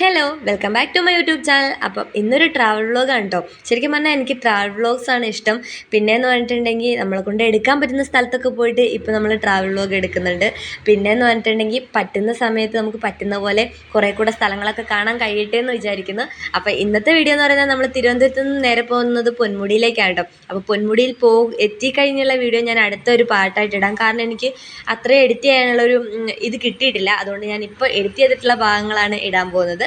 Hello welcome back to my YouTube channel അപ്പം ഇന്നൊരു travel വ്ളോഗാണ് കേട്ടോ ശരിക്കും പറഞ്ഞാൽ എനിക്ക് ട്രാവൽ വ്ളോഗ്സ് ആണ് ഇഷ്ടം. പിന്നെയെന്ന് പറഞ്ഞിട്ടുണ്ടെങ്കിൽ നമ്മളെ കൊണ്ട് എടുക്കാൻ പറ്റുന്ന സ്ഥലത്തൊക്കെ പോയിട്ട് ഇപ്പോൾ നമ്മൾ ട്രാവൽ വ്ളോഗ് എടുക്കുന്നുണ്ട്. പിന്നെ എന്ന് പറഞ്ഞിട്ടുണ്ടെങ്കിൽ പറ്റുന്ന സമയത്ത് നമുക്ക് പറ്റുന്ന പോലെ കുറേ കൂടെ സ്ഥലങ്ങളൊക്കെ കാണാൻ കഴിയട്ടെ എന്ന് വിചാരിക്കുന്നു. അപ്പോൾ ഇന്നത്തെ വീഡിയോ എന്ന് പറയുന്നത് നമ്മൾ തിരുവനന്തപുരത്ത് നിന്ന് നേരെ പോകുന്നത് പൊന്മുടിയിലേക്കാണ് കേട്ടോ അപ്പോൾ പൊന്മുടിയിൽ പോ എത്തിക്കഴിഞ്ഞുള്ള വീഡിയോ ഞാൻ അടുത്ത ഒരു പാട്ടായിട്ട് ഇടാം. കാരണം എനിക്ക് അത്രയും എഡിറ്റ് ചെയ്യാനുള്ളൊരു ഒരു ഇത് കിട്ടിയിട്ടില്ല. അതുകൊണ്ട് ഞാൻ ഇപ്പോൾ എഡിറ്റ് ചെയ്തിട്ടുള്ള ഭാഗങ്ങളാണ് ഇടാൻ പോകുന്നത്.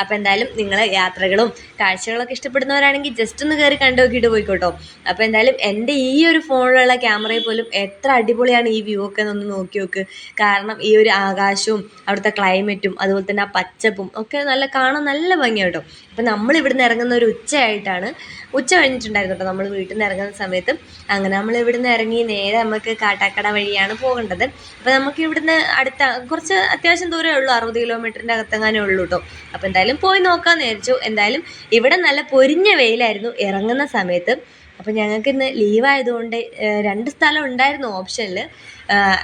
അപ്പോൾ എന്തായാലും നിങ്ങൾ യാത്രകളും കാഴ്ചകളൊക്കെ ഇഷ്ടപ്പെടുന്നവരാണെങ്കിൽ ജസ്റ്റ് ഒന്ന് കയറി കണ്ടു നോക്കിയിട്ട് പോയിക്കോട്ടോ. അപ്പോൾ എന്തായാലും എന്റെ ഈ ഒരു ഫോണിലുള്ള ക്യാമറയിൽ പോലും എത്ര അടിപൊളിയാണ് ഈ വ്യൂ ഒക്കെ ഒന്ന് നോക്കി നോക്ക്. കാരണം ഈ ഒരു ആകാശവും അവിടുത്തെ ക്ലൈമറ്റും അതുപോലെ തന്നെ ആ പച്ചപ്പും ഒക്കെ നല്ല കാണാൻ നല്ല ഭംഗിയാണ് കേട്ടോ അപ്പോൾ നമ്മൾ ഇവിടുന്ന് ഇറങ്ങുന്ന ഒരു ഉച്ചയായിട്ടാണ്. ഉച്ച കഴിഞ്ഞിട്ടുണ്ടായിരുന്നു കേട്ടോ നമ്മൾ വീട്ടിൽ നിന്ന് ഇറങ്ങുന്ന സമയത്ത്. അങ്ങനെ നമ്മൾ ഇവിടുന്ന് ഇറങ്ങി നേരെ നമുക്ക് കാട്ടാക്കട വഴിയാണ് പോകേണ്ടത്. അപ്പോൾ നമുക്ക് ഇവിടുന്ന് അടുത്ത കുറച്ച് അത്യാവശ്യം ദൂരമേ ഉള്ളൂ അറുപത് കിലോമീറ്ററിന്റെ അകത്തെങ്ങാനേ ഉള്ളൂ കേട്ടോ. അപ്പോൾ എന്തായാലും പോയി നോക്കാമെന്ന് വിചാരിച്ചു എന്തായാലും ഇവിടെ നല്ല പൊരിഞ്ഞ വെയിലായിരുന്നു ഇറങ്ങുന്ന സമയത്ത്. അപ്പം ഞങ്ങൾക്ക് ഇന്ന് ലീവായതുകൊണ്ട് രണ്ട് സ്ഥലം ഉണ്ടായിരുന്നു ഓപ്ഷനിൽ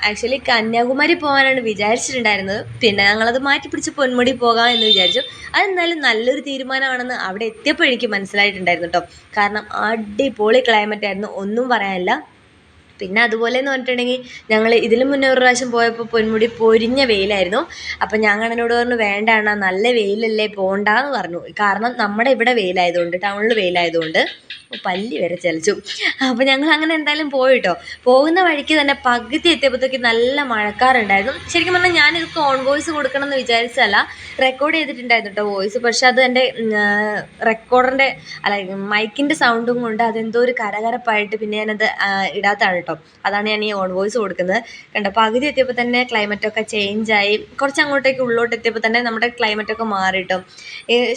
ആക്ച്വലി കന്യാകുമാരി പോകാനാണ് വിചാരിച്ചിട്ടുണ്ടായിരുന്നത്. പിന്നെ ഞങ്ങളത് മാറ്റി പിടിച്ച് പൊന്മുടി പോകാം എന്ന് വിചാരിച്ചു. അതെന്തായാലും നല്ലൊരു തീരുമാനമാണെന്ന് അവിടെ എത്തിയപ്പോൾ മനസ്സിലായിട്ടുണ്ടായിരുന്നു കേട്ടോ കാരണം അടിപൊളി ക്ലൈമറ്റ് ആയിരുന്നു. ഒന്നും പറയാനില്ല. പിന്നെ അതുപോലെ എന്ന് പറഞ്ഞിട്ടുണ്ടെങ്കിൽ ഞങ്ങൾ ഇതിലും മുന്നേ ഒരു പ്രാവശ്യം പോയപ്പോൾ പൊന്മുടി പൊരിഞ്ഞ വെയിലായിരുന്നു. അപ്പം ഞങ്ങൾ എന്നോട് പറഞ്ഞു വേണ്ട അണ്ണാ നല്ല വെയിലല്ലേ പോകണ്ടെന്ന് പറഞ്ഞു. കാരണം നമ്മുടെ ഇവിടെ വെയിലായതുകൊണ്ട് ടൗണിൽ വെയിലായതുകൊണ്ട്. പല്ലി വരെ ചലിച്ചു. അപ്പോൾ ഞങ്ങൾ അങ്ങനെ എന്തായാലും പോയിട്ടോ. പോകുന്ന വഴിക്ക് തന്നെ പകുതി എത്തിയപ്പോഴത്തേക്ക് നല്ല മഴക്കാറുണ്ടായിരുന്നു. ശരിക്കും പറഞ്ഞാൽ ഞാനിതൊക്കെ ഓൺ വോയിസ് കൊടുക്കണം എന്ന് വിചാരിച്ചല്ല റെക്കോർഡ് ചെയ്തിട്ടുണ്ടായിരുന്നു കേട്ടോ വോയിസ്. പക്ഷെ അത് എന്റെ റെക്കോർഡറിന്റെ അല്ല മൈക്കിന്റെ സൗണ്ടും കൊണ്ട് അതെന്തോ ഒരു കരകരപ്പായിട്ട് പിന്നെ ഞാനത് ഇടാത്താണ് കേട്ടോ. അതാണ് ഞാൻ ഈ ഓൺ വോയിസ് കൊടുക്കുന്നത്. കണ്ടോ പകുതി എത്തിയപ്പോൾ തന്നെ ക്ലൈമറ്റൊക്കെ ആയി. കുറച്ച് അങ്ങോട്ടേക്ക് ഉള്ളോട്ട് എത്തിയപ്പോൾ തന്നെ നമ്മുടെ ക്ലൈമറ്റൊക്കെ മാറി കേട്ടോ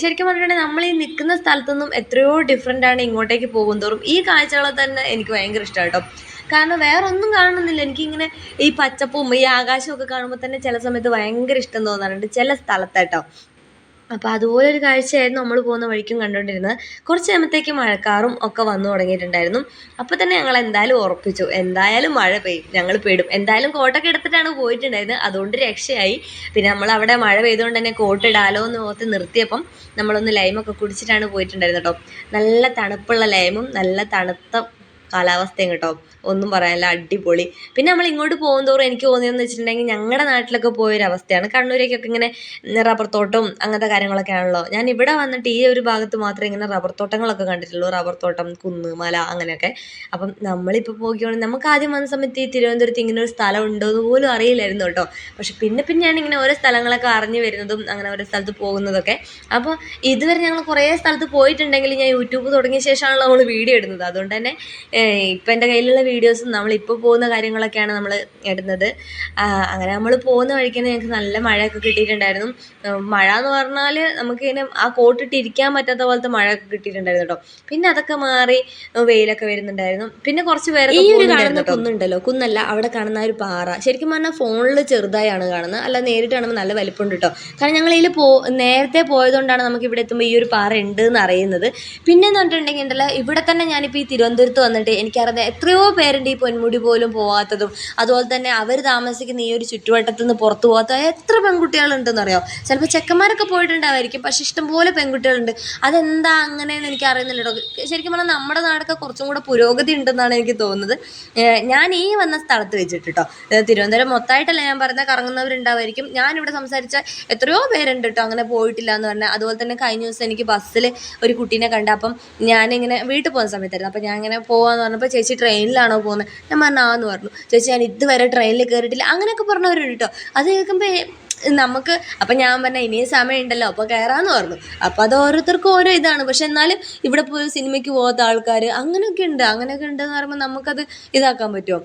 ശരിക്കും പറഞ്ഞിട്ടുണ്ടെങ്കിൽ നമ്മൾ ഈ നിൽക്കുന്ന സ്ഥലത്തുനിന്നും എത്രയോ ഡിഫറെന്റ് ആണ് ഇങ്ങോട്ടേക്ക് പോകുന്തോറും. ഈ കാഴ്ചകളെ തന്നെ എനിക്ക് ഭയങ്കര ഇഷ്ടമാണ് കേട്ടോ കാരണം വേറെ ഒന്നും കാണുന്നില്ല. എനിക്കിങ്ങനെ ഈ പച്ചപ്പും ഈ ആകാശമൊക്കെ കാണുമ്പോൾ തന്നെ ചില സമയത്ത് ഭയങ്കര ഇഷ്ടം തോന്നാറുണ്ട്. ചില സ്ഥലത്താട്ടോ അപ്പോൾ അതുപോലെ ഒരു കാഴ്ചയായിരുന്നു നമ്മൾ പോകുന്ന വഴിക്കും കണ്ടുകൊണ്ടിരുന്നത് കുറച്ച് കഴിയുമ്പോഴത്തേക്ക് മഴക്കാറും ഒക്കെ വന്നു തുടങ്ങിയിട്ടുണ്ടായിരുന്നു. അപ്പോൾ തന്നെ ഞങ്ങൾ എന്തായാലും ഉറപ്പിച്ചു. എന്തായാലും മഴ പെയ്യും ഞങ്ങൾ പെടും എന്തായാലും കോട്ടൊക്കെ എടുത്തിട്ടാണ് പോയിട്ടുണ്ടായിരുന്നത്. അതുകൊണ്ട് രക്ഷയായി. പിന്നെ നമ്മൾ അവിടെ മഴ പെയ്തുകൊണ്ട് തന്നെ കോട്ട് ഇടാലോ എന്ന് ഓർത്ത് നിർത്തിയപ്പം നമ്മളൊന്ന് ലൈമൊക്കെ കുടിച്ചിട്ടാണ് പോയിട്ടുണ്ടായിരുന്നത് കേട്ടോ. നല്ല തണുപ്പുള്ള ലൈമും നല്ല തണുത്ത കാലാവസ്ഥയും കേട്ടോ ഒന്നും പറയാനില്ല അടിപൊളി. പിന്നെ നമ്മൾ ഇങ്ങോട്ട് പോകുന്തോറും എനിക്ക് തോന്നിയെന്ന് വെച്ചിട്ടുണ്ടെങ്കിൽ ഞങ്ങളുടെ നാട്ടിലൊക്കെ പോയൊരവസ്ഥയാണ്. കണ്ണൂരേക്കൊക്കെ ഇങ്ങനെ റബ്ബർ തോട്ടവും അങ്ങനത്തെ കാര്യങ്ങളൊക്കെ ആണല്ലോ. ഞാൻ ഇവിടെ വന്നിട്ട് ഈ ഒരു ഭാഗത്ത് മാത്രമേ ഇങ്ങനെ റബ്ബർ തോട്ടങ്ങളൊക്കെ കണ്ടിട്ടുള്ളൂ. റബ്ബർ തോട്ടം കുന്ന് മല അങ്ങനെയൊക്കെ. അപ്പം നമ്മളിപ്പോൾ പോകുകയാണെങ്കിൽ നമുക്ക് ആദ്യം വന്ന സമയത്ത് ഈ തിരുവനന്തപുരത്ത് ഇങ്ങനെ ഒരു സ്ഥലം ഉണ്ടോ എന്ന് പോലും അറിയില്ലായിരുന്നു കേട്ടോ. പക്ഷെ പിന്നെ പിന്നെയാണ് ഇങ്ങനെ ഓരോ സ്ഥലങ്ങളൊക്കെ അറിഞ്ഞു വരുന്നതും അങ്ങനെ ഓരോ സ്ഥലത്ത് പോകുന്നതൊക്കെ. അപ്പോൾ ഇതുവരെ ഞങ്ങൾ കുറേ സ്ഥലത്ത് പോയിട്ടുണ്ടെങ്കിൽ ഞാൻ യൂട്യൂബ് തുടങ്ങിയ ശേഷമാണല്ലോ നമ്മൾ വീഡിയോ ഇടുന്നത്. അതുകൊണ്ട് തന്നെ ഇപ്പം എന്റെ കയ്യിലുള്ള വീഡിയോസും നമ്മളിപ്പോൾ പോകുന്ന കാര്യങ്ങളൊക്കെയാണ് നമ്മൾ ഇടുന്നത്. അങ്ങനെ നമ്മൾ പോകുന്ന വഴിക്ക് തന്നെ ഞങ്ങൾക്ക് നല്ല മഴയൊക്കെ കിട്ടിയിട്ടുണ്ടായിരുന്നു. മഴ എന്ന് പറഞ്ഞാൽ നമുക്ക് ഇങ്ങനെ ആ കോട്ടിട്ട് ഇരിക്കാൻ പറ്റാത്ത പോലത്തെ മഴയൊക്കെ കിട്ടിയിട്ടുണ്ടായിരുന്നു കേട്ടോ. പിന്നെ അതൊക്കെ മാറി വെയിലൊക്കെ വരുന്നുണ്ടായിരുന്നു. പിന്നെ കുറച്ച് പേര് ഈ ഒരു കാണുന്ന കുന്നുണ്ടല്ലോ കുന്നല്ല അവിടെ കാണുന്ന ഒരു പാറ. ശരിക്കും പറഞ്ഞാൽ ഫോണിൽ ചെറുതായാണ് കാണുന്നത്. അല്ല നേരിട്ട് കാണുമ്പോൾ നല്ല വലിപ്പമുണ്ട് കേട്ടോ. കാരണം ഞങ്ങൾ ഇതിൽ പോ നേരത്തെ പോയതുകൊണ്ടാണ് നമുക്ക് ഇവിടെ എത്തുമ്പോൾ ഈ ഒരു പാറ ഉണ്ട് എന്ന് അറിയുന്നത്. പിന്നെ എന്ന് പറഞ്ഞിട്ടുണ്ടെങ്കിൽ ഉണ്ടല്ലോ ഇവിടെ തന്നെ ഞാനിപ്പോൾ ഈ തിരുവനന്തപുരത്ത് വന്നിട്ട് എനിക്കറിയാം എത്രയോ പേരുണ്ട് ഈ പൊന്മുടി പോലും പോവാത്തതും. അതുപോലെ തന്നെ അവർ താമസിക്കുന്ന ഈ ഒരു ചുറ്റുവട്ടത്തു നിന്ന് പുറത്തു പോകാത്ത എത്ര പെൺകുട്ടികളുണ്ടെന്ന് അറിയാം ചിലപ്പോൾ ചെക്കന്മാരൊക്കെ പോയിട്ടുണ്ടാവായിരിക്കും. പക്ഷെ ഇഷ്ടംപോലെ പെൺകുട്ടികളുണ്ട്. അതെന്താ അങ്ങനെയെന്ന് എനിക്ക് അറിയുന്നില്ല ശരിക്കും പറഞ്ഞാൽ നമ്മുടെ നാടൊക്കെ കുറച്ചും കൂടെ പുരോഗതി ഉണ്ടെന്നാണ് എനിക്ക് തോന്നുന്നത്. ഞാൻ ഈ വന്ന സ്ഥലത്ത് വെച്ചിട്ട് കേട്ടോ തിരുവനന്തപുരം മൊത്തമായിട്ടല്ല ഞാൻ പറഞ്ഞ കറങ്ങുന്നവരുണ്ടാവായിരിക്കും. ഞാനിവിടെ സംസാരിച്ച എത്രയോ പേരുണ്ട് കേട്ടോ അങ്ങനെ പോയിട്ടില്ല എന്ന് പറഞ്ഞാൽ അതുപോലെ തന്നെ കഴിഞ്ഞ ദിവസം എനിക്ക് ബസ്സിൽ ഒരു കുട്ടീനെ കണ്ട. അപ്പം ഞാനിങ്ങനെ വീട്ടിൽ പോകുന്ന സമയത്തായിരുന്നു. അപ്പം ഞാൻ ഇങ്ങനെ പോകാന്ന് പറഞ്ഞപ്പോൾ ചേച്ചി ട്രെയിനിലാണോ പോകുന്നത് ഞാൻ പറഞ്ഞു ആന്ന് പറഞ്ഞു. ചേച്ചി ഞാൻ ഇതുവരെ ട്രെയിനിൽ കയറിയിട്ടില്ല അങ്ങനെയൊക്കെ പറഞ്ഞവരുണ്ട് കേട്ടോ. അത് കേൾക്കുമ്പോൾ നമുക്ക് അപ്പം ഞാൻ പറഞ്ഞ ഇനിയും സമയമുണ്ടല്ലോ അപ്പോൾ കയറാമെന്ന് പറഞ്ഞു. അപ്പോൾ അത് ഓരോരുത്തർക്കും ഓരോ ഇതാണ്. പക്ഷെ എന്നാലും ഇവിടെ പോയി സിനിമയ്ക്ക് പോകാത്ത ആൾക്കാർ അങ്ങനെയൊക്കെ ഉണ്ട്. അങ്ങനെയൊക്കെ ഉണ്ടെന്ന് പറയുമ്പോൾ നമുക്കത് ഇതാക്കാൻ പറ്റുമോ?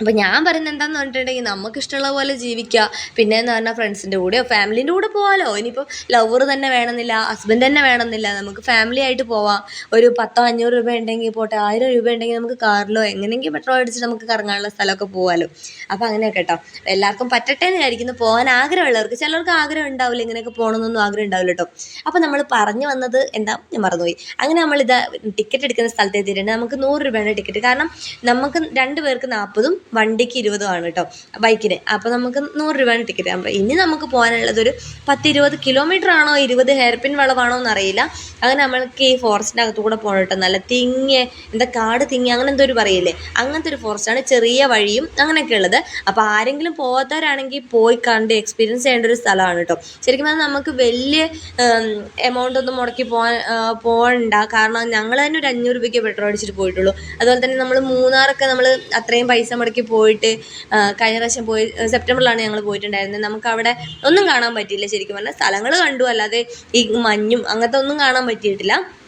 അപ്പം ഞാൻ പറയുന്നത് എന്താന്ന് പറഞ്ഞിട്ടുണ്ടെങ്കിൽ നമുക്ക് ഇഷ്ടമുള്ള പോലെ ജീവിക്കുക. പിന്നെ എന്ന് പറഞ്ഞാൽ ഫ്രണ്ട്സിന്റെ കൂടെയോ ഫാമിലീന്റെ കൂടെ പോകാമല്ലോ ഇനിയിപ്പോൾ ലവർ തന്നെ വേണമെന്നില്ല ഹസ്ബൻഡ് തന്നെ വേണമെന്നില്ല. നമുക്ക് ഫാമിലി ആയിട്ട് പോവാം. ഒരു പത്തോ അഞ്ഞൂറ് രൂപ ഉണ്ടെങ്കിൽ പോട്ടെ ആയിരം രൂപ ഉണ്ടെങ്കിൽ നമുക്ക് കാറിലോ എങ്ങനെയെങ്കിലും പെട്രോൾ അടിച്ചിട്ട് നമുക്ക് കറങ്ങാനുള്ള സ്ഥലമൊക്കെ പോകാമല്ലോ അപ്പോൾ അങ്ങനെയൊക്കെ കേട്ടോ. എല്ലാവർക്കും പറ്റട്ടെ എന്ന് വിചാരിക്കുന്നു. പോകാൻ ആഗ്രഹമുള്ളവർക്ക് ചിലർക്ക് ആഗ്രഹം ഉണ്ടാവില്ല ഇങ്ങനെയൊക്കെ പോകണമെന്നൊന്നും ആഗ്രഹം ഉണ്ടാവില്ല കേട്ടോ. അപ്പോൾ നമ്മൾ പറഞ്ഞു വന്നത് എന്താ? ഞാൻ മറന്നുപോയി. അങ്ങനെ നമ്മളിത് ടിക്കറ്റ് എടുക്കുന്ന സ്ഥലത്ത് എത്തിയിട്ടുണ്ട്. നമുക്ക് നൂറ് രൂപയാണ് ടിക്കറ്റ് കാരണം നമുക്ക് രണ്ട് പേർക്ക് നാൽപ്പതും വണ്ടിക്ക് ഇരുപതും ആണ് കേട്ടോ ബൈക്കിന്. അപ്പോൾ നമുക്ക് നൂറ് രൂപയാണ് ടിക്കറ്റ് അപ്പോൾ ഇനി നമുക്ക് പോകാനുള്ളത് ഒരു പത്ത് ഇരുപത് കിലോമീറ്റർ ആണോ ഇരുപത് ഹെയർപിൻ വളവാണോ എന്നറിയില്ല. അങ്ങനെ നമ്മൾക്ക് ഈ ഫോറസ്റ്റിന്റെ അകത്തു കൂടെ പോകണം കേട്ടോ. നല്ല തിങ്ങിയ എന്താ കാട് തിങ്ങി അങ്ങനെ എന്തോ ഒരു പറയില്ലേ? അങ്ങനത്തെ ഒരു ഫോറസ്റ്റാണ് ചെറിയ വഴിയും അങ്ങനെയൊക്കെ ഉള്ളത്. അപ്പോൾ ആരെങ്കിലും പോകാത്തവരാണെങ്കിൽ പോയി കണ്ട് എക്സ്പീരിയൻസ് ചെയ്യേണ്ട ഒരു സ്ഥലമാണ് കേട്ടോ. ശരിക്കും പറഞ്ഞാൽ നമുക്ക് വലിയ എമൗണ്ട് ഒന്നും മുടക്കി പോകാൻ പോകണ്ട കാരണം ഞങ്ങൾ തന്നെ ഒരു അഞ്ഞൂറ് രൂപയ്ക്ക് പെട്രോൾ അടിച്ചിട്ട് പോയിട്ടുള്ളൂ. അതുപോലെ തന്നെ നമ്മൾ മൂന്നാറൊക്കെ നമ്മൾ അത്രയും പൈസ മുടക്കി പോയിട്ട് ആ, കഴിഞ്ഞ പ്രാവശ്യം പോയി സെപ്റ്റംബറിലാണ് ഞങ്ങൾ പോയിട്ടുണ്ടായിരുന്നത്. നമുക്ക് അവിടെ ഒന്നും കാണാൻ പറ്റിയില്ല ശരിക്കും പറഞ്ഞാൽ സ്ഥലങ്ങൾ കണ്ടു അല്ലാതെ ഈ മഞ്ഞും അങ്ങനത്തെ ഒന്നും കാണാൻ പറ്റിയിട്ടില്ല.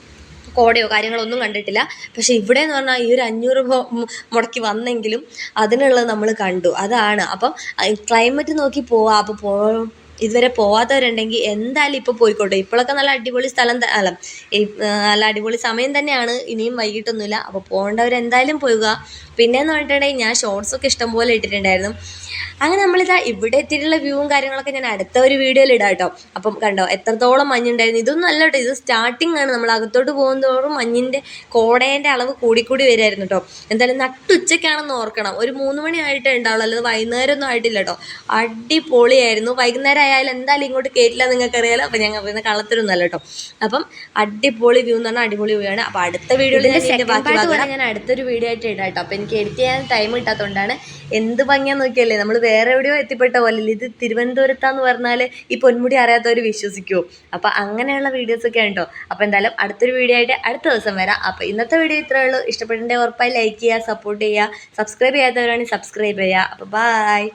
കോടയോ കാര്യങ്ങളോ ഒന്നും കണ്ടിട്ടില്ല. പക്ഷേ ഇവിടെ എന്ന് പറഞ്ഞാൽ ഈ ഒരു അഞ്ഞൂറ് മു- മുടക്കി വന്നെങ്കിലും അതിനുള്ളത് നമ്മൾ കണ്ടു. അതാണ്. അപ്പം ക്ലൈമറ്റ് നോക്കി പോവാം. അപ്പോൾ ഇതുവരെ പോവാത്തവരുണ്ടെങ്കിൽ എന്തായാലും ഇപ്പോൾ പോയിക്കോട്ടെ. ഇപ്പോഴൊക്കെ നല്ല അടിപൊളി സ്ഥലം അല്ല നല്ല അടിപൊളി സമയം തന്നെയാണ്. ഇനിയും വൈകിട്ടൊന്നുമില്ല. അപ്പോൾ പോകേണ്ടവർ എന്തായാലും പോവുക. പിന്നെയെന്ന് പറഞ്ഞിട്ടുണ്ടെങ്കിൽ ഞാൻ ഷോർട്സൊക്കെ ഇഷ്ടംപോലെ ഇട്ടിട്ടുണ്ടായിരുന്നു. അങ്ങനെ നമ്മളിതാ ഇവിടെ എത്തിയിട്ടുള്ള വ്യൂവും കാര്യങ്ങളൊക്കെ ഞാൻ അടുത്ത ഒരു വീഡിയോയിൽ ഇടാം കേട്ടോ അപ്പം കണ്ടോ എത്രത്തോളം മഞ്ഞുണ്ടായിരുന്നു ഇതൊന്നും അല്ല കേട്ടോ ഇത് സ്റ്റാർട്ടിംഗ് ആണ്. നമ്മൾ അകത്തോട്ട് പോകുന്നതോറും മഞ്ഞിന്റെ കോടേന്റെ അളവ് കൂടിക്കൂടി വരുമായിരുന്നു കേട്ടോ. എന്തായാലും നട്ടുച്ചയ്ക്കാണെന്ന് ഓർക്കണം. ഒരു മൂന്ന് മണി ആയിട്ടേ ഉണ്ടാവുള്ളൂ. അല്ലാതെ വൈകുന്നേരം ഒന്നും ആയിട്ടില്ല കേട്ടോ. അടിപൊളിയായിരുന്നു. വൈകുന്നേരം ആയാലും എന്തായാലും ഇങ്ങോട്ട് കയറ്റില്ല നിങ്ങൾക്ക് അറിയാലോ അപ്പം ഞങ്ങൾ പറയുന്ന കളത്തിലൊന്നുമല്ല കേട്ടോ. അപ്പം അടിപൊളി വ്യൂ എന്ന് പറഞ്ഞാൽ അടിപൊളി വ്യൂ ആണ്. അപ്പം അടുത്ത വീഡിയോയിൽ ഞാൻ അടുത്തൊരു വീഡിയോ ആയിട്ട് ഇടാം കേട്ടോ അപ്പം എനിക്ക് എഡിറ്റ് ചെയ്യാൻ ടൈം കിട്ടാത്തതുകൊണ്ടാണ് എന്ത് ഭംഗിയാന്ന് നോക്കിയല്ലേ നമ്മൾ വേറെ എവിടെയോ എത്തിപ്പെട്ട പോലെ ഇത് തിരുവനന്തപുരത്താന്ന് പറഞ്ഞാൽ ഈ പൊന്മുടി അറിയാത്തവർ വിശ്വസിക്കുമോ അപ്പം അങ്ങനെയുള്ള വീഡിയോസൊക്കെ ഉണ്ടോ അപ്പോൾ എന്തായാലും അടുത്തൊരു വീഡിയോ ആയിട്ട് അടുത്ത ദിവസം വരാം. അപ്പോൾ ഇന്നത്തെ വീഡിയോ ഇത്രയേ ഉള്ളൂ. ഇഷ്ടപ്പെട്ടിട്ടുണ്ടെങ്കിൽ ഉറപ്പായി ലൈക്ക് ചെയ്യുക സപ്പോർട്ട് ചെയ്യുക. സബ്സ്ക്രൈബ് ചെയ്യാത്തവരാണെങ്കിൽ സബ്സ്ക്രൈബ് ചെയ്യുക. അപ്പോൾ ബായ്